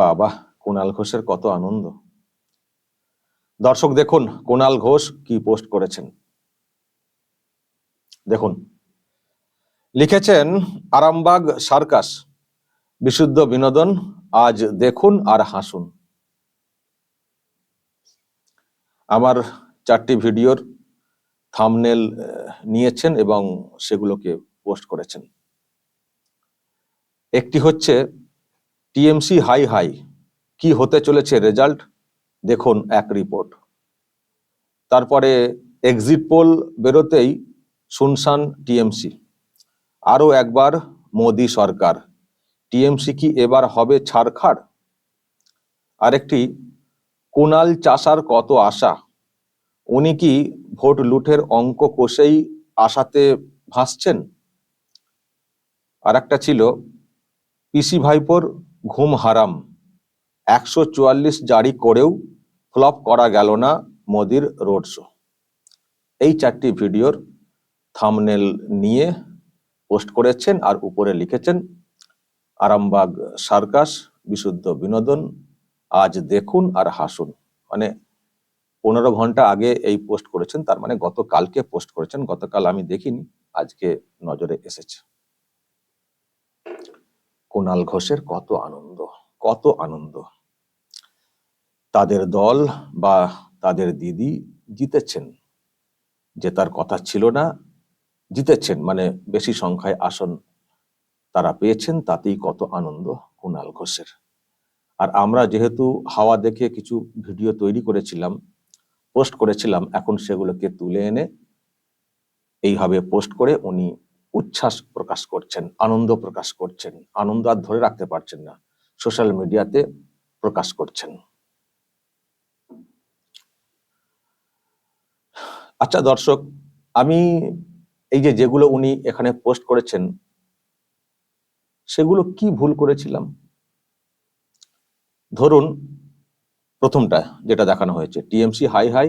বাবা কুণাল ঘোষের কত আনন্দ। দর্শক দেখুন কুণাল ঘোষ কি পোস্ট করেছেন। দেখুন, লিখেছেন, আরামবাগ সার্কাস, বিশুদ্ধ বিনোদন, আজ দেখুন আর হাসুন। আমার চারটি ভিডিওর থামনেল নিয়েছেন এবং সেগুলোকে পোস্ট করেছেন। একটি হচ্ছে টিএমসি হাই হাই, কি হতে চলেছে রেজাল্ট? দেখুন এক রিপোর্ট। তারপরে এক্সিট পোল বেরোতেই শুনশান টিএমসি। আরও একবার মোদি সরকার, টিএমসি কি এবার হবে ছাড়খাড়? আরেকটি, কুনাল চাষার কত আশা? উনি কি ভোট লুঠের অঙ্ক কষেই আশাতে ভাসছেন? আর একটা ছিল, পিসি ভাইপোর ঘুম হারাম। একশো চুয়াল্লিশ জারি করেও ফ্লপ করা গেল না মোদির রোড শো। এই চারটি ভিডিওর থামনেল নিয়ে পোস্ট করেছেন আর উপরে লিখেছেন, আরামবাগ সার্কাস, বিশুদ্ধ বিনোদন, আজ দেখুন আর হাসুন। মানে পনেরো ঘণ্টা আগে এই পোস্ট করেছেন, তার মানে গতকালকে পোস্ট করেছেন, গতকাল আমি দেখিনি, আজকে নজরে এসেছে। কুণাল ঘোষের কত আনন্দ কত আনন্দ। তাদের দল বা তাদের দিদি জিতেছেন। জেতার কথা ছিল না, জিতেছেন। মানে বেশি সংখ্যায় আসন তারা পেয়েছেন, তাতেই কত আনন্দ কুণাল ঘোষের। আর আমরা যেহেতু হাওয়া দেখে কিছু ভিডিও তৈরি করেছিলাম, পোস্ট করেছিলাম, এখন সেগুলোকে তুলে এনে এইভাবে পোস্ট করে উনি উচ্ছ্বাস প্রকাশ করছেন, আনন্দ প্রকাশ করছেন, আনন্দ আর ধরে রাখতে পারছেন না, সোশ্যাল মিডিয়াতে প্রকাশ করছেন। আচ্ছা দর্শক, আমি এই যে যেগুলো উনি এখানে পোস্ট করেছেন, সেগুলো কি ভুল করেছিলাম? ধরুন, প্রথমটা যেটা দেখানো হয়েছে, টিএমসি হাই হাই,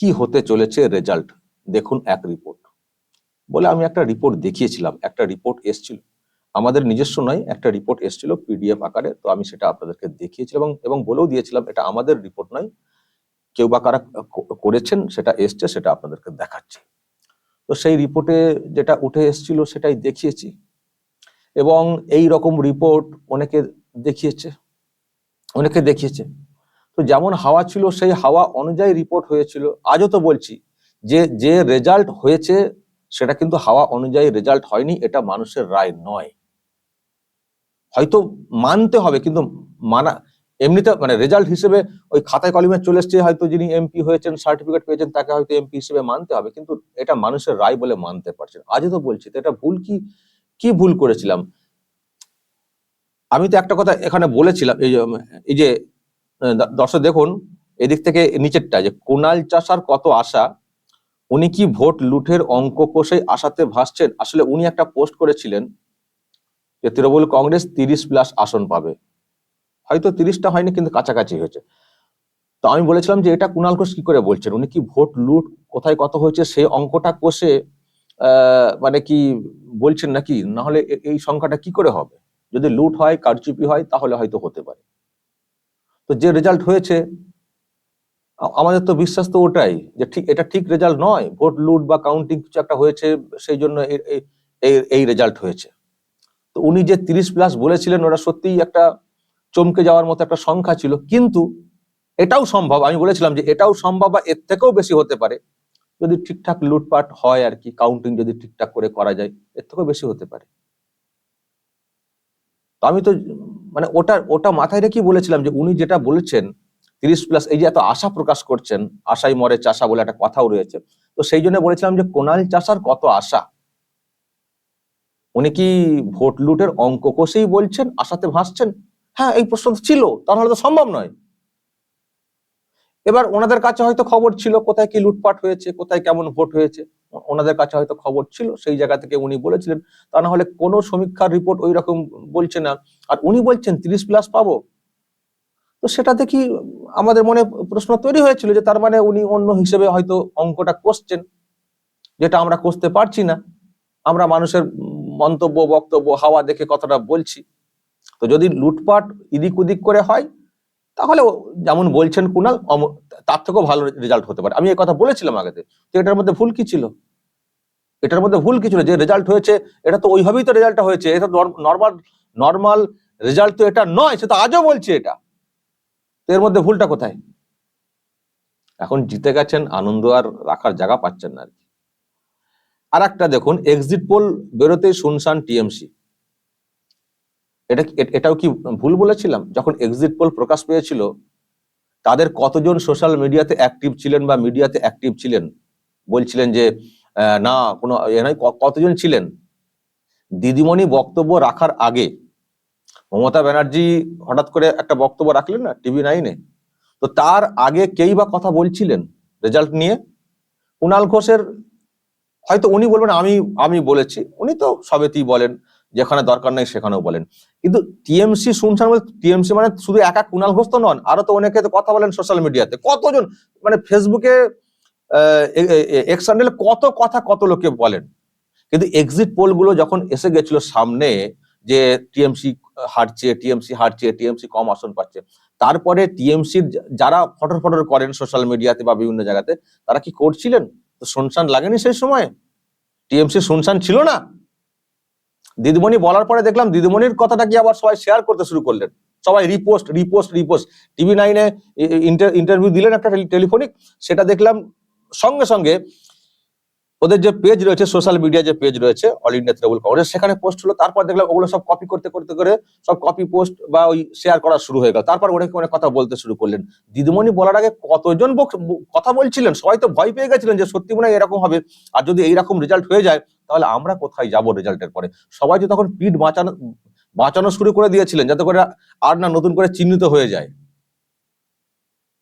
কি হতে চলেছে রেজাল্ট? দেখুন এক রিপোর্ট। বলে আমি একটা রিপোর্ট দেখিয়েছিলাম, একটা রিপোর্ট এসছিল। আমাদের নিজস্ব নয়, একটা রিপোর্ট এসছিল পিডিএফ আকারে। তো আমি সেটা আপনাদেরকে দেখিয়েছিলাম এবং বলেও দিয়েছিলাম, এটা আমাদের রিপোর্ট নয়। কেউ বা কারা করেছেন, সেটা এসছে, সেটা আপনাদেরকে দেখাচ্ছি। তো সেই রিপোর্টে যেটা উঠে এসছিল, সেটাই দেখিয়েছি। এবং এই রকম রিপোর্ট অনেকে দেখিয়েছে অনেকে দেখিয়েছে। তো যেমন হাওয়া ছিল, সেই হাওয়া অনুযায়ী রিপোর্ট হয়েছিল। আজও তো বলছি, যে যে রেজাল্ট হয়েছে সেটা কিন্তু হাওয়া অনুযায়ী রেজাল্ট হয়নি, এটা মানুষের রায় নয়। হয়তো মানতে হবে, কিন্তু মানা, এমনিতে মানে রেজাল্ট হিসেবে ওই খাতায় কলমে চলে এসছে, হয়তো যিনি এমপি হয়েছেন সার্টিফিকেট পেয়েছেন, তাকে হয়তো এমপি হিসেবে মানতে হবে, কিন্তু এটা মানুষের রায় বলে মানতে পারছেন আজও তো বলছি, তো এটা ভুল কি কি ভুল করেছিলাম? আমি তো একটা কথা এখানে বলেছিলাম, এই যে দর্শক দেখুন, এদিক থেকে নিচেরটা, যে কোনাল চাষার কত আশা উনি কি ভোট লুঠের অঙ্ক কোষে আশাতে ভাসছেন? আসলে উনি একটা পোস্ট করেছিলেন যে তৃণমূল কংগ্রেস তিরিশ প্লাস আসন পাবে। হয়তো তিরিশটা হয়নি, কিন্তু কাছাকাছি হয়েছে। তো আমি বলেছিলাম যে এটা কুণাল ঘোষ কি করে বলছেন? উনি কি ভোট লুট কোথায় কত হয়েছে সেই অঙ্কটা কোষে মানে কি বলছেন নাকি? না হলে এই সংখ্যাটা কি করে হবে? যদি লুট হয়, কারচুপি হয়, তাহলে হয়তো হতে পারে। তো যে রেজাল্ট হয়েছে আমাদের তো বিশ্বাস তো ওটাই যে ঠিক, এটা ঠিক রেজাল্ট নয়, ভোট, লুট বা কাউন্টিং কিছু একটা হয়েছে, সেই জন্য এই রেজাল্ট হয়েছে। তো উনি যে তিরিশ প্লাস বলেছিলেন, ওটা সত্যিই একটা চমকে যাওয়ার মতো একটা সংখ্যা ছিল। কিন্তু এটাও সম্ভব, আমি বলেছিলাম যে এটাও সম্ভব বা এর থেকেও বেশি হতে পারে, যদি ঠিকঠাক লুটপাট হয় আর কি কাউন্টিং যদি ঠিকঠাক করে করা যায়, এর থেকেও বেশি হতে পারে। আমি তো মানে ওটা ওটা মাথায় রেখে বলেছিলাম যে উনি যেটা বলেছেন তিরিশ প্লাস এই যে এত আশা প্রকাশ করছেন, আশাই মরে চাষা বলে একটা কথাও রয়েছে। তো সেই জন্য বলেছিলাম যে কোনাল চাষার কত আশা? উনি কি ভোট লুটের অঙ্ক কষেই বলছেন, আশাতে ভাসছেন? হ্যাঁ এই প্রশ্ন ছিল, তাহলে তো সম্ভব নয়। এবার ওনাদের কাছে হয়তো খবর ছিল, কোথায় কি লুটপাট হয়েছে, কোথায় কেমন ভোট হয়েছে, ওনাদের কাছে হয়তো খবর ছিল, সেই জায়গা থেকে উনি বলেছিলেন, তা না হলে কোনো সমীক্ষার রিপোর্ট ওই রকম বলছে না। আর উনি বলছেন, তিরিশ প্লাস পাবো? তো সেটা দেখি আমাদের মনে প্রশ্ন তৈরি হয়েছিল যে তার মানে উনি অন্য হিসেবে হয়তো অঙ্কটা কষছেন যেটা আমরা কষতে পারছি না। আমরা মানুষের মন্তব্য, বক্তব্য, হাওয়া দেখে কথাটা বলছি। তো যদি লুটপাট ইদিক উদিক করে হয়, তাহলে যেমন বলছেন কুনাল তার থেকেও ভালো রেজাল্ট হতে পারে। আমি এই কথা বলেছিলাম আগেতে, তো এটার মধ্যে ভুল কি ছিল? এটার মধ্যে ভুল কি ছিল? যে রেজাল্ট হয়েছে, এটা তো ওইভাবেই তো রেজাল্টটা হয়েছে, এটা নর্মাল নর্মাল রেজাল্ট তো এটা নয়, সে তো আজও বলছে এটা। তো এর মধ্যে ভুলটা কোথায়? এখন জিতে গেছেন আনন্দ আর রাখার জায়গা পাচ্ছেন না আর কি। আর একটা দেখুন এক্সিট পোল বেরোতেই শুনশান টিএমসি। এটা এটাও কি ভুল বলেছিলাম? যখন এক্সিট পোল প্রকাশ পেয়েছিল, তাদের কতজন সোশ্যাল মিডিয়াতে অ্যাক্টিভ ছিলেন বা মিডিয়াতে অ্যাক্টিভ ছিলেন? বলছিলেন যে না, কোনো কতজন ছিলেন? দিদিমণি বক্তব্য রাখার আগে মমতা ব্যানার্জি হঠাৎ করে একটা বক্তব্য রাখলেন না, টিভি নাইনে? তো তার আগে কেই বা কথা বলছিলেন রেজাল্ট নিয়ে? কুণাল ঘোষের, হয়তো উনি বলবেন, আমি আমি বলেছি। উনি তো সবেতেই বলেন, যেখানে দরকার নেই সেখানেও বলেন। কিন্তু টিএমসি শুনছেন বলে, টিএমসি মানে শুধু একা কুণাল ঘোষ তো নন, আরও তো অনেকে তো কথা বলেন সোশ্যাল মিডিয়াতে। কতজন মানে ফেসবুকে এক্স কত কথা কত লোকে বলেন। কিন্তু এক্সিট পোলগুলো যখন এসে গেছিল সামনে যে টিএমসি হারছে টিএমসি হারছে, টিএমসি কম আসন পাচ্ছে। তারপরে টিএমসির যারা ফটর ফটর করেন সোশ্যাল মিডিয়াতে বা বিভিন্ন জায়গাতে, তারা কি করছিলেন? তো শুনশান লাগেনি সেই সময়? টিএমসি শুনশান ছিল না? দিদিমণি বলার পরে দেখলাম দিদিমণির কথাটা কি আবার সবাই শেয়ার করতে শুরু করলেন। সবাই রিপোস্ট রিপোস্ট রিপোস্ট টিভি নাইনে ইন্টারভিউ দিলেন একটা টেলিফোনিক সেটা দেখলাম সঙ্গে সঙ্গে ওদের যে পেজ রয়েছে সোশ্যাল মিডিয়া যে পেজ রয়েছে অল ইন্ডিয়া তৃণমূল কংগ্রেস সেখানে পোস্ট হলো। তারপর দেখলাম ওগুলো সব কপি করতে করতে, করে সব কপি পোস্ট বা ওই শেয়ার করা শুরু হয়ে গেল। তারপর অনেকে অনেক কথা বলতে শুরু করলেন। দিদিমণি বলার আগে কতজন কথা বলছিলেন? সবাই তো ভয় পেয়ে গেছিলেন যে সত্যি মনে এরকম হবে। আর যদি এইরকম রেজাল্ট হয়ে যায়, তাহলে আমরা কোথায় যাব রেজাল্টের পরে? সবাই তো তখন পিঠ বাঁচানো বাঁচানো শুরু করে দিয়েছিলেন, যাতে করে আর না নতুন করে চিহ্নিত হয়ে যায়।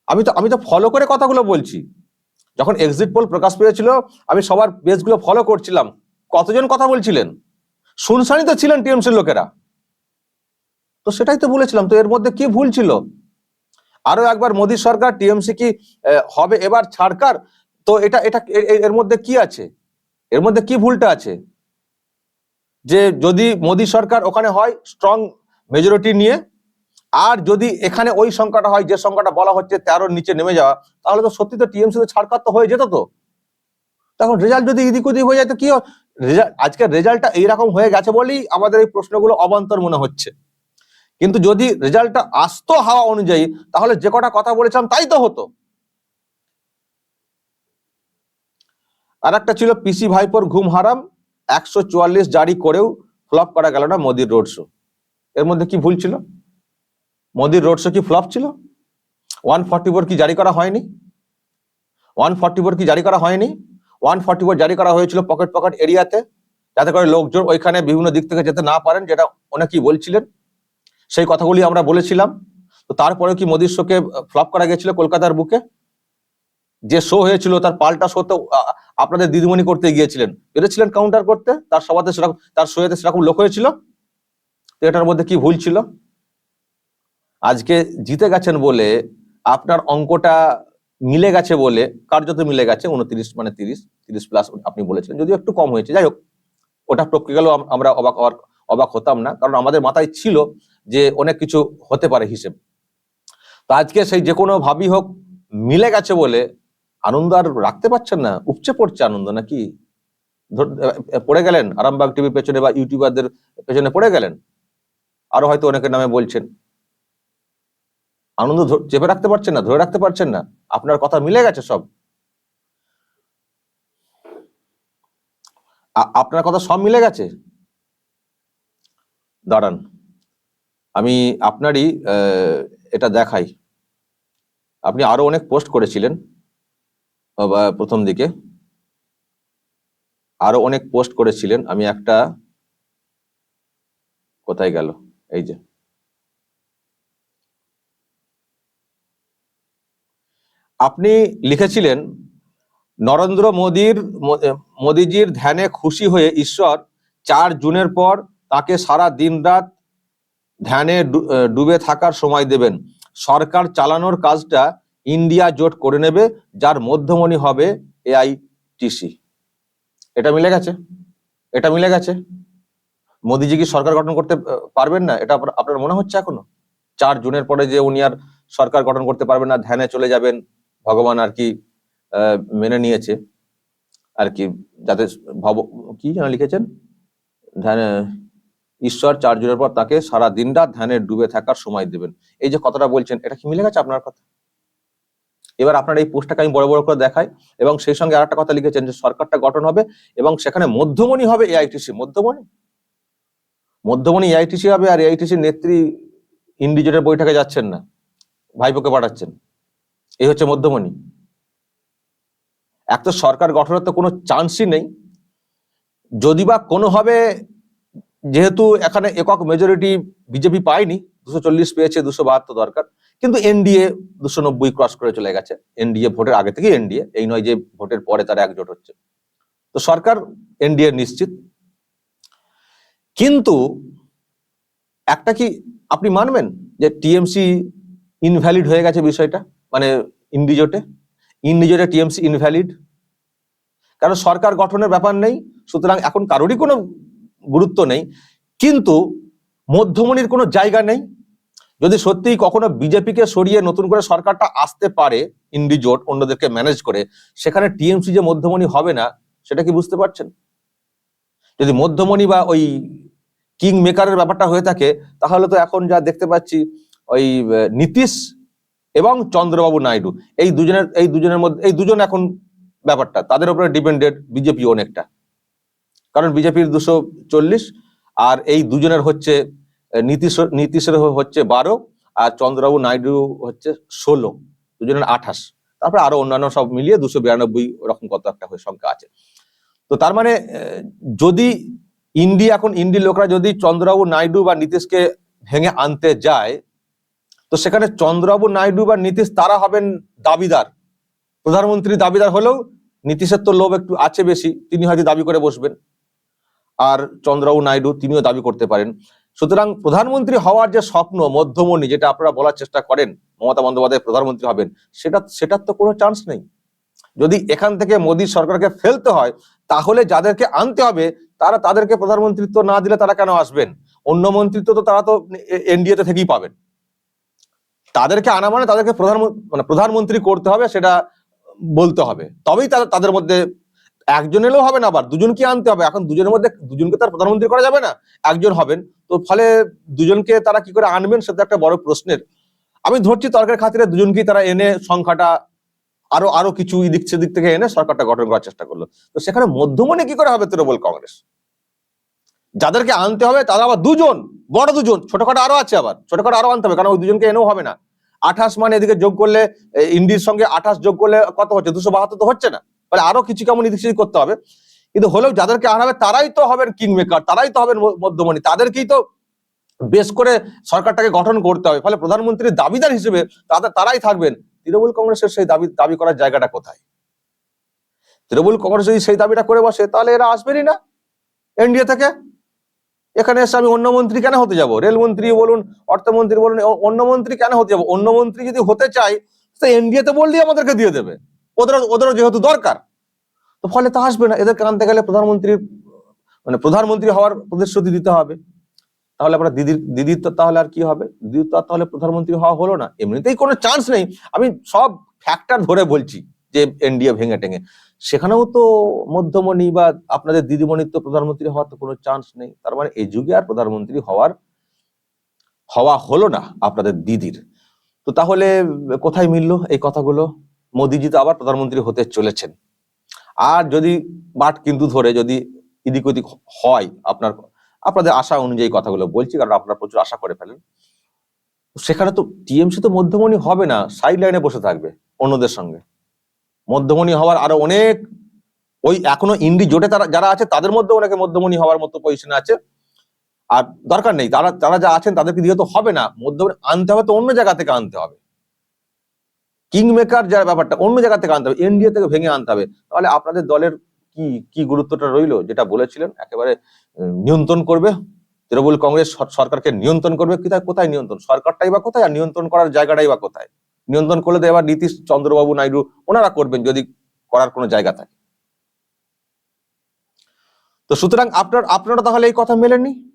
আমি তো আমি তো ফলো করে কথাগুলো বলছি। যখন এক্সিট পোল প্রকাশ পেয়েছিল, আমি সবার পেজগুলো ফলো করছিলাম। কতজন কথা বলছিলেন? শুনশানি তো ছিলেন টিএমসির লোকেরা। তো সেটাই তো বলেছিলাম, তো এর মধ্যে কি ভুল ছিল? আরও একবার মোদী সরকার টিএমসি কি হবে এবার ছাড়কার? তো এটা এটা এর মধ্যে কি আছে? এর মধ্যে কি ভুলটা আছে? যে যদি মোদী সরকার ওখানে হয় স্ট্রং মেজরিটি নিয়ে আর যদি এখানে ওই সংখ্যাটা হয়, যে সংখ্যাটা বলা হচ্ছে তেরোর নিচে নেমে যাওয়া, তাহলে তো সত্যি তো টিএমসি তো ছাড়কার তো হয়ে যেত তো। তখন রেজাল্ট যদি এদিক ওদিক হয়ে যায়, তো কি? রেজাল্ট আজকের রেজাল্টটা এইরকম হয়ে গেছে বলেই আমাদের এই প্রশ্নগুলো অবান্তর মনে হচ্ছে। কিন্তু যদি রেজাল্টটা আসতো হাওয়া অনুযায়ী, তাহলে যে কটা কথা বলেছিলাম তাই তো হতো। আর একটা ছিল পিসি ভাইপোর ঘুম হারাম, একশো চুয়াল্লিশ জারি করেও ফ্লপ করা গেল না মোদির রোড শো। এর মধ্যে কি ভুল ছিল? মোদির রোড শো কি ফ্লপ ছিল? ওয়ান ফর্টি ফোর কি জারি করা হয়নি? ওয়ান ফর্টি ফোর কি জারি করা হয়নি? ওয়ান ফর্টি ফোর জারি করা হয়েছিল পকেট পকেট এরিয়াতে যাতে করে লোকজন ওইখানে বিভিন্ন দিক থেকে যেতে না পারেন, যেটা অনেকেই বলছিলেন। সেই কথাগুলি আমরা বলেছিলাম। তো তারপরে কি মোদির শোকে ফ্লপ করা গেছিল কলকাতার বুকে? যে শো হয়েছিল তার পাল্টা শো তো আপনাদের দিদিমণি করতে গিয়েছিলেন। পেরেছিলেন কাউন্টার করতে? তার সভাতে সেরকম, তার শোয়েতে সেরকম লোক হয়েছিল? তো এটার মধ্যে কি ভুল ছিল? আজকে জিতে গেছেন বলে আপনার অঙ্কটা মিলে গেছে বলে, কার্যত মিলে গেছে, উনত্রিশ মানে তিরিশ তিরিশ প্লাস আপনি বলেছিলেন, যদিও একটু কম হয়েছে। যাই হোক, ওটা গেলেও আমরা অবাক অবাক হতাম না, কারণ আমাদের মাথায় ছিল যে অনেক কিছু হতে পারে হিসেব। তো আজকে সেই যে কোনো ভাবি হোক, মিলে গেছে বলে আনন্দ আর রাখতে পারছেন না, উপচে পড়ছে আনন্দ নাকি? পড়ে গেলেন, আরামবাগ টিভির পেছনে বা ইউটিউবারদের পেছনে পড়ে গেলেন। আরও হয়তো অনেকের নামে বলছেন। আনন্দ চেপে রাখতে পারছেন না, ধরে রাখতে পারছেন না, আপনার কথা মিলে গেছে সব। আপনার কথা সব মিলে গেছে? দাঁড়ান, আমি আপনারই এটা দেখাই। আপনি আরও অনেক পোস্ট করেছিলেন প্রথম দিকে। আরও অনেক পোস্ট করেছিলেন, আমি একটা, কোথায় গেল? এই যে। আপনি লিখেছিলেন, নরেন্দ্র মোদীর মোদীজির ধ্যানে খুশি হয়ে ঈশ্বর, চার জুনের পর তাকে সারা দিন রাত ধ্যানে ডুবে থাকার সময় দেবেন। সরকার চালানোর কাজটা ইন্ডিয়া জোট করে নেবে, যার মধ্যমণি হবে এআইটিসি। এটা মিলে গেছে? এটা মিলে গেছে? মোদিজি কি সরকার গঠন করতে পারবেন না? এটা আপনার- মনে হচ্ছে এখনও? চার জুনের পরে যে উনি আর সরকার গঠন করতে পারবেন না, ধ্যানে চলে যাবেন ভগবান আর কি মেনে নিয়েছে। আর কি, যাতে ভব, কি যেন লিখেছেন? ধ্যানে, ঈশ্বর চার পর তাকে সারা দিনটা ধ্যানে ডুবে থাকার সময় দেবেন। এই যে কথাটা বলছেন, এটা কি মিলে গেছে আপনার কথা? এবার আপনার এই পোস্টটাকে আমি বড় বড় করে দেখাই, এবং সেই সঙ্গে আরেকটা কথা লিখেছেন যে সরকারটা গঠন হবে, এবং সেখানে মধ্যমণি হবে এআইটিসি। মধ্যমণি? মধ্যমণি এআইটিসি হবে, আর এআইটিসি নেত্রী ইন্ডিজেটের বৈঠকে যাচ্ছেন না, ভাইপোকে পাঠাচ্ছেন। এই হচ্ছে মধ্যমণি। এক তো সরকার গঠনের তো কোনো চান্সই নেই। যদি বা কোনোভাবে যেহেতু এখানে একক মেজরিটি বিজেপি পায়নি, দুশো চল্লিশ পেয়েছে, দুশো বাহাত্তর দরকার, কিন্তু এনডিএ দুশো নব্বই ক্রস করে চলে গেছে। এনডিএ ভোটের আগে থেকে এনডিএ, এই নয় যে ভোটের পরে তারা একজোট হচ্ছে। তো সরকার এনডিএ নিশ্চিত। কিন্তু একটা কি আপনি মানবেন যে টিএমসি ইনভ্যালিড হয়ে গেছে বিষয়টা? মানে ইন্ডিজোটে। ইন্ডিজোটে টিএমসি ইনভ্যালিড কারণ সরকার গঠনের ব্যাপার নেই, সুতরাং এখন কারোরই কোনো গুরুত্ব নেই। কিন্তু মধ্যমণির কোনো জায়গা নেই। যদি সত্যিই কখনো বিজেপিকে সরিয়ে নতুন করে সরকারটা আসতে পারে ইন্ডিজোট, অন্যদেরকে ম্যানেজ করে, সেখানে টিএমসি যে মধ্যমণি হবে না, সেটা কি বুঝতে পারছেন? যদি মধ্যমণি বা ওই কিং মেকারের ব্যাপারটা হয়ে থাকে, তাহলে তো এখন যা দেখতে পাচ্ছি, ওই নীতিশ এবং চন্দ্রবাবু নাইডু। এই দুজনের এই দুজনের মধ্যে, এই দুজন এখন ব্যাপারটা, তাদের উপরে ডিপেন্ডেড বিজেপি অনেকটা। কারণ বিজেপির দুশো চল্লিশ, আর এই দুজনের হচ্ছে, নীতিশ, নীতিশের হচ্ছে বারো, আর চন্দ্রবাবু নাইডু হচ্ছে ষোলো, দুজনের আঠাশ। তারপরে আরও অন্যান্য সব মিলিয়ে দুশো বিরানব্বই ওরকম কত একটা হয়ে সংখ্যা আছে। তো তার মানে যদি ইন্ডি এখন ইন্ডি লোকরা যদি চন্দ্রবাবু নাইডু বা নীতিশকে ভেঙে আনতে যায় তো সেখানে চন্দ্রবাবু নাইডু বা নীতিশ তারা হবেন দাবিদার। প্রধানমন্ত্রী দাবিদার হলেও নীতিশের তো লোভ একটু আছে বেশি, তিনি হয়তো দাবি করে বসবেন। আর চন্দ্রবাবু নাইডু তিনিও দাবি করতে পারেন। সুতরাং প্রধানমন্ত্রী হওয়ার যে স্বপ্ন, মধ্যমণি, যেটা আপনারা বলার চেষ্টা করেন, মমতা বন্দ্যোপাধ্যায় প্রধানমন্ত্রী হবেন, সেটা, সেটার তো কোনো চান্স নেই। যদি এখান থেকে মোদী সরকারকে ফেলতে হয়, তাহলে যাদেরকে আনতে হবে, তারা তাদেরকে প্রধানমন্ত্রিত্ব না দিলে তারা কেন আসবেন? অন্য মন্ত্রিত্ব তো তারা তো এনডিএতে থেকেই পাবেন। তাদেরকে আনা মানে তাদেরকে প্রধান মানে প্রধানমন্ত্রী করতে হবে সেটা বলতে হবে। তবেই তাদের মধ্যে একজন এলেও হবে না আবার, দুজনকে আনতে হবে। এখন দুজনের মধ্যে দুজনকে তার প্রধানমন্ত্রী করা যাবে না, একজন হবেন। তো ফলে দুজনকে তারা কি করে আনবেন সেটা একটা বড় প্রশ্নের। আমি ধরছি তর্কের খাতিরে দুজনকেই তারা এনে সংখ্যাটা আরও আরও কিছু এদিক সেদিক থেকে এনে সরকারটা গঠন করার চেষ্টা করল। তো সেখানে মধ্যমণি কি করে হবে তৃণমূল কংগ্রেস? যাদেরকে আনতে হবে তারা আবার দুজন, বড় দুজন, ছোটখাটো আরও আছে আবার, ছোটখাটো আরও আনতে হবে, কারণ ওই দুজনকে এনেও হবে না। আঠাশ মানে এদিকে যোগ করলে ইন্ডির সঙ্গে আঠাশ যোগ করলে কত হচ্ছে? দুশো বাহাত্তর তো হচ্ছে না। ফলে আরও কিছু কেমন এদিক সেদিক করতে হবে। কিন্তু হলেও যাদেরকে আনা হবে, তারাই তো হবেন কিং মেকার তারাই তো হবেন মধ্যমণি, তাদেরকেই তো বেশ করে সরকারটাকে গঠন করতে হবে। ফলে প্রধানমন্ত্রীর দাবিদার হিসেবে তাদের, তারাই থাকবেন। তৃণমূল কংগ্রেসের সেই দাবি দাবি করার জায়গাটা কোথায়? তৃণমূল কংগ্রেস যদি সেই দাবিটা করে বসে, তাহলে এরা আসবেনই না। এনডিএ থেকে এখানে এসে আমি অন্য মন্ত্রী কেন হতে যাব? রেলমন্ত্রী বলুন, অর্থমন্ত্রী বলুন অন্য মন্ত্রী কেন হতে যাব? অন্য মন্ত্রী যদি হতে চাই তো এনডিএ তে বললেই আমাদেরকে দিয়ে দেবে। ওদের ওদেরও যেহেতু দরকার। তো ফলে তো আসবে না। এদেরকে আনতে গেলে প্রধানমন্ত্রীর মানে প্রধানমন্ত্রী হওয়ার প্রতিশ্রুতি দিতে হবে। তাহলে আমরা দিদির দিদির তো তাহলে আর কি হবে? দিদির তো তাহলে প্রধানমন্ত্রী হওয়া হলো না। এমনিতেই কোনো চান্স নেই। আমি সব ফ্যাক্টর ধরে বলছি যে এনডিএ ভেঙে টেঙে। সেখানেও তো মধ্যমণি বা আপনাদের দিদিমণির তো প্রধানমন্ত্রী হওয়ার তো কোনো চান্স নেই। তার মানে এই যুগে আর প্রধানমন্ত্রী হওয়ার, হওয়া হলো না আপনাদের দিদির। তো তাহলে কোথায় মিললো এই কথাগুলো? মোদিজি তো আবার প্রধানমন্ত্রী হতে চলেছেন। আর যদি বাট কিন্তু ধরে যদি এদিক ওদিক হয় আপনার, আপনাদের আশা অনুযায়ী কথাগুলো বলছি, কারণ আপনারা প্রচুর আশা করে ফেলেন। সেখানে তো টিএমসি তো মধ্যমণি হবে না সাইড লাইনে বসে থাকবে অন্যদের সঙ্গে। মধ্যমণি হওয়ার আরও অনেক ওই এখনও ইন্ডি জোটে তারা যারা আছে, তাদের মধ্যে অনেকে মধ্যমণি হওয়ার মতো পজিশনে আছে। আর দরকার নেই, তারা তারা যা আছেন তাদেরকে দিয়ে তো হবে না। মধ্যমণি আনতে হবে তো অন্য জায়গা থেকে আনতে হবে। কিং মেকার যার ব্যাপারটা, অন্য জায়গা থেকে আনতে হবে। এনডিএ থেকে ভেঙে আনতে হবে। তাহলে আপনাদের দলের কি কি গুরুত্বটা রইল? যেটা বলেছিলেন, একেবারে নিয়ন্ত্রণ করবে। তৃণমূল কংগ্রেস সরকারকে নিয়ন্ত্রণ করবে। কোথায় কোথায় নিয়ন্ত্রণ? সরকারটাই বা কোথায়? আর নিয়ন্ত্রণ করার জায়গাটাই বা কোথায়? নিয়ন্ত্রণ করলে তো এবার নীতিশ চন্দ্রবাবু নাইডু ওনারা করবেন যদি করার কোনো জায়গা থাকে। তো সুতরাং আপনার, আপনারা তাহলে এই কথা মেলেনি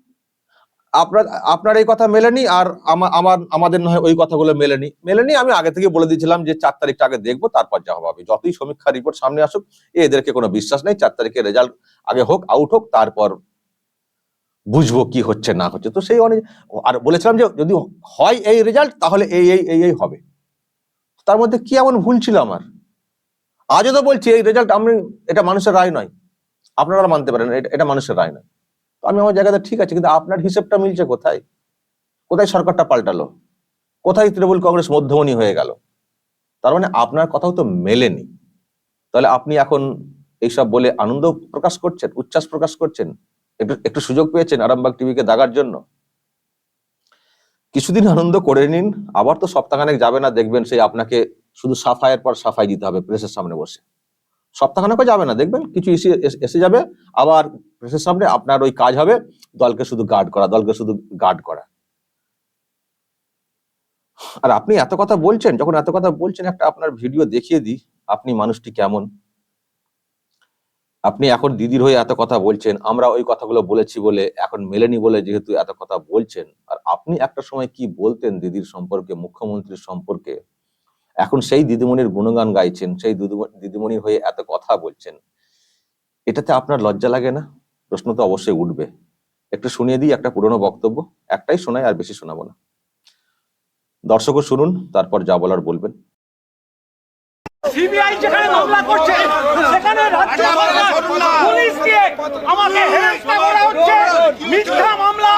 আপনার আপনার এই কথা মেলেনি আর আমা- আমার, আমাদের নয় ওই কথাগুলো মেলেনি মেলেনি আমি আগে থেকে বলে দিয়েছিলাম যে চার তারিখটা আগে দেখব, তারপর যা হবে। যতই সমীক্ষা রিপোর্ট সামনে আসুক এদেরকে কোনো বিশ্বাস নেই, চার তারিখে রেজাল্ট আগে হোক আউট হোক, তারপর বুঝব কি হচ্ছে, না হচ্ছে। তো সেই অনেক আর বলেছিলাম যে যদি হয় এই রেজাল্ট তাহলে এই এই এই হবে। তার মধ্যে কি এমন ভুল ছিল আমার? আজও তো বলছি, এই রেজাল্ট আমি, এটা মানুষের রায় নয়। আপনারা মানতে পারেন, এটা- মানুষের রায় নয়। তো আমি আমার জায়গাতে ঠিক আছে, কিন্তু আপনার হিসেবটা মিলছে কোথায়? কোথায় সরকারটা পাল্টালো? কোথায় তৃণমূল কংগ্রেস মধ্যমণি হয়ে গেল? তার মানে আপনার কথাও তো মেলেনি। তাহলে আপনি এখন এইসব বলে আনন্দ প্রকাশ করছেন, উচ্ছ্বাস প্রকাশ করছেন? একটু একটু সুযোগ পেয়েছেন আরামবাগ টিভিকে দাগার জন্য? কিছুদিন আনন্দ করে নিন, আবার তো সপ্তাহখানেক যাবে না, দেখবেন সেই আপনাকে শুধু সাফাইয়ের পর সাফাই দিতে হবে প্রেসের সামনে বসে। সপ্তাহখানেকও যাবে না, দেখবেন কিছু এসে, এসে- যাবে, আবার প্রেসের সামনে আপনার ওই কাজ হবে দলকে শুধু গার্ড করা, দলকে শুধু গার্ড করা। আর আপনি এত কথা বলছেন, যখন এত কথা বলছেন, একটা আপনার ভিডিও দেখিয়ে দিই, আপনি মানুষটি কেমন? আপনি এখন দিদির হয়ে এত কথা বলছেন, আমরা ওই কথাগুলো বলেছি বলে এখন মেলেনি বলে যেহেতু এত কথা বলছেন, আর আপনি একটা সময় কি বলতেন দিদির সম্পর্কে, মুখ্যমন্ত্রীর সম্পর্কে? এখন সেই দিদিমণির গুণগান গাইছেন, সেই দিদিম- দিদিমণির হয়ে এত কথা বলছেন, এটাতে আপনার লজ্জা লাগে না? প্রশ্ন তো অবশ্যই উঠবে। একটু শুনিয়ে দিই একটা পুরনো বক্তব্য, একটাই শোনাই আর বেশি শোনাবো না। দর্শকও শুনুন, তারপর যা বলার বলবেন। সিবিআই যেখানে মামলা করছে সেখানে রাজ্য সরকার পুলিশ দিয়ে আমাকে হেনস্থা করা হচ্ছে। মিথ্যা মামলা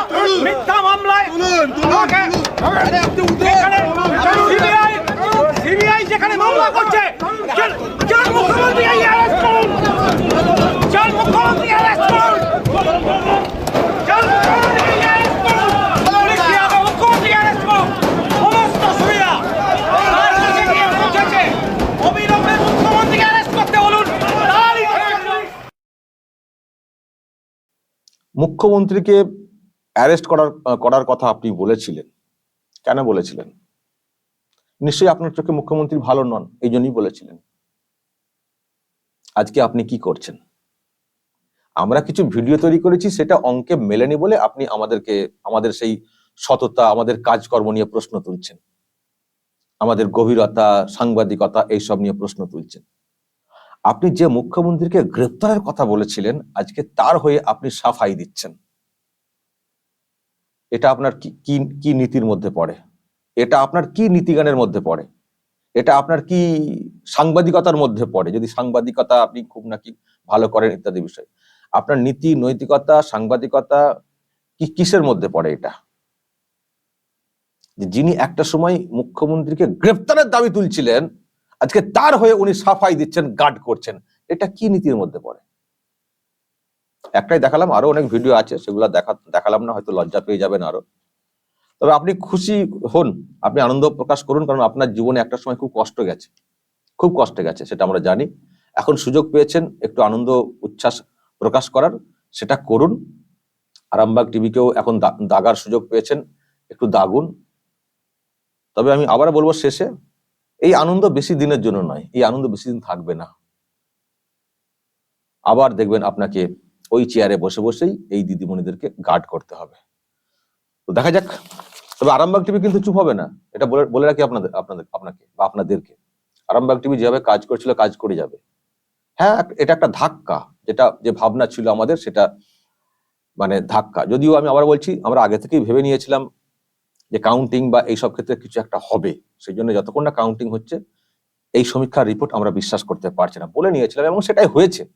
মিথ্যা মামলায় আমাকে সিবিআই সিবিআই যেখানে মামলা করছে যার- মুখ্যমন্ত্রী এই অ্যারেস্ট করুন। যার মুখ্যমন্ত্রী অ্যারেস্ট করুন যার মুখ্যমন্ত্রী এই অ্যারেস্ট করুন পুলিশ দিয়ে আগে মুখ্যমন্ত্রী অ্যারেস্ট করুন সমস্ত সুবিধা তার কাছে গিয়ে পৌঁছেছে অবিলম্বে মুখ্যমন্ত্রীকে অ্যারেস্ট করতে বলুন তারই মুখ্যমন্ত্রীকে অ্যারেস্ট করার করার কথা আপনি বলেছিলেন। কেন বলেছিলেন? নিশ্চয়ই আপনার চোখে মুখ্যমন্ত্রী ভালো নন, এই জন্যই বলেছিলেন। আজকে আপনি কি করছেন? আমরা কিছু ভিডিও তৈরি করেছি, সেটা অঙ্কে মেলেনি বলে আপনি আমাদেরকে, আমাদের সেই সততা, আমাদের কাজকর্ম নিয়ে প্রশ্ন তুলছেন। আমাদের গভীরতা, সাংবাদিকতা, এইসব নিয়ে প্রশ্ন তুলছেন। আপনি যে মুখ্যমন্ত্রীকে গ্রেপ্তারের কথা বলেছিলেন, আজকে তার হয়ে আপনি সাফাই দিচ্ছেন। এটা আপনার কি, কি- নীতির মধ্যে পড়ে? এটা আপনার কি নীতিগানের মধ্যে পড়ে? এটা আপনার কি সাংবাদিকতার মধ্যে পড়ে? যদি সাংবাদিকতা আপনি খুব নাকি ভালো করেন ইত্যাদি বিষয়। আপনার নীতি, নৈতিকতা, সাংবাদিকতা কি, কিসের মধ্যে পড়ে এটা? যিনি একটা সময় মুখ্যমন্ত্রীকে গ্রেপ্তারের দাবি তুলছিলেন আজকে তার হয়ে উনি সাফাই দিচ্ছেন গার্ড করছেন। এটা কি নীতির মধ্যে পড়ে? একটাই দেখালাম, আরও অনেক ভিডিও আছে, সেগুলো দেখা দেখালাম না, হয়তো লজ্জা পেয়ে যাবেন আরও। তবে আপনি খুশি হন, আপনি আনন্দ প্রকাশ করুন, কারণ আপনার জীবনে একটা সময় খুব কষ্ট গেছে। খুব কষ্ট গেছে, সেটা আমরা জানি। এখন সুযোগ পেয়েছেন, একটু আনন্দ, উচ্ছ্বাস প্রকাশ করার, সেটা করুন। আরামবাগ টিভিকেও এখন দাগার সুযোগ পেয়েছেন, একটু দাগুন। তবে আমি আবার বলব শেষে এই আনন্দ বেশি দিনের জন্য নয়, এই আনন্দ বেশি দিন থাকবে না। আবার দেখবেন আপনাকে ওই চেয়ারে বসে বসেই এই দিদিমণিদেরকে গার্ড করতে হবে। তো দেখা যাক, তবে আরামবাগ টিভি কিন্তু চুপ হবে না। এটা বলে বলে রাখি আপনাদের আপনাদের, আপনাকে বা আপনাদেরকে। আরামবাগ টিভি যেভাবে কাজ করছিল, কাজ করে যাবে। হ্যাঁ এটা একটা ধাক্কা, যেটা যে ভাবনা ছিল আমাদের, সেটা মানে ধাক্কা। যদিও আমি আবার বলছি, আমরা আগে থেকেই ভেবে নিয়েছিলাম যে কাউন্টিং বা এইসব ক্ষেত্রে কিছু একটা হবে সেই জন্য যতক্ষণ না কাউন্টিং হচ্ছে, এই সমীক্ষার রিপোর্ট আমরা বিশ্বাস করতে পারছি না। বলে নিয়েছিলাম এবং সেটাই হয়েছে।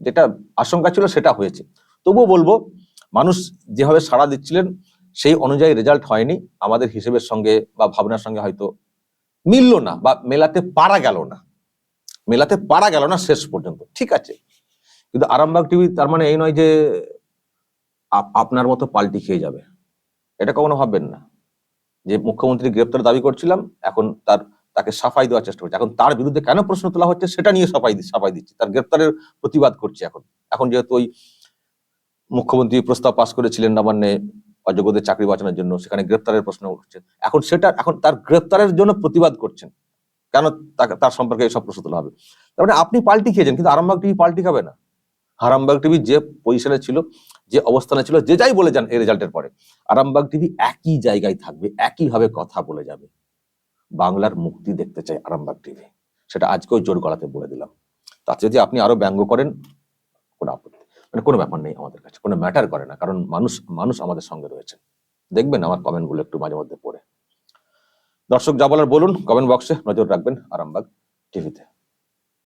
যেটা আশঙ্কা ছিল সেটা হয়েছে। তবুও বলব, মানুষ যেভাবে সাড়া দিচ্ছিলেন, সেই অনুযায়ী রেজাল্ট হয়নি। আমাদের হিসেবের সঙ্গে বা ভাবনার সঙ্গে হয়তো মিলল না বা মেলাতে পারা গেল না। মেলাতে পারা গেল না শেষ পর্যন্ত। ঠিক আছে। কিন্তু আরামবাগ টিভি তার মানে এই নয় যে আপ- আপনার মতো পাল্টি খেয়ে যাবে। এটা কখনো ভাববেন না। যে মুখ্যমন্ত্রী গ্রেপ্তার দাবি করছিলাম, এখন তার, তাকে সাফাই দেওয়ার চেষ্টা করছে। এখন তার বিরুদ্ধে কেন প্রশ্ন তোলা হচ্ছে সেটা নিয়ে সাফাই সাফাই দিচ্ছে। তার গ্রেপ্তারের প্রতিবাদ করছে এখন। এখন যেহেতু ওই মুখ্যমন্ত্রী প্রস্তাব পাশ করেছিলেন নবান্নে অযোগ্যদের চাকরি বাঁচানোর জন্য, সেখানে গ্রেপ্তারের প্রশ্ন উঠছে। এখন সেটা, এখন তার গ্রেপ্তারের জন্য প্রতিবাদ করছেন। কেন তার সম্পর্কে সব প্রশ্ন তোলা হবে? তার মানে আপনি পাল্টি খেয়েছেন, কিন্তু আরামবাগ টিভি পাল্টি খাবে না। আরামবাগ টিভি যে পজিশনে ছিল যে অবস্থানে ছিল, যে যাই বলে যান এই রেজাল্টের পরে। আরামবাগ টিভি একই জায়গায় থাকবে, একইভাবে কথা বলে যাবে। বাংলার মুক্তি দেখতে চাই আরামবাগ টিভি। সেটা আজকেও জোর গলাতে বলে দিলাম। তাতে যদি আপনি আরও ব্যঙ্গ করেন, কোনো আপত্তি মানে কোনো ব্যাপার নেই আমাদের কাছে, কোনো ম্যাটার করে না, কারণ মানুষ মানুষ আমাদের সঙ্গে রয়েছে। দেখবেন আমার কমেন্টগুলো একটু মাঝে মধ্যে পড়ে। দর্শক যা বলার বলুন কমেন্ট বক্সে নজর রাখবেন আরামবাগ টিভিতে।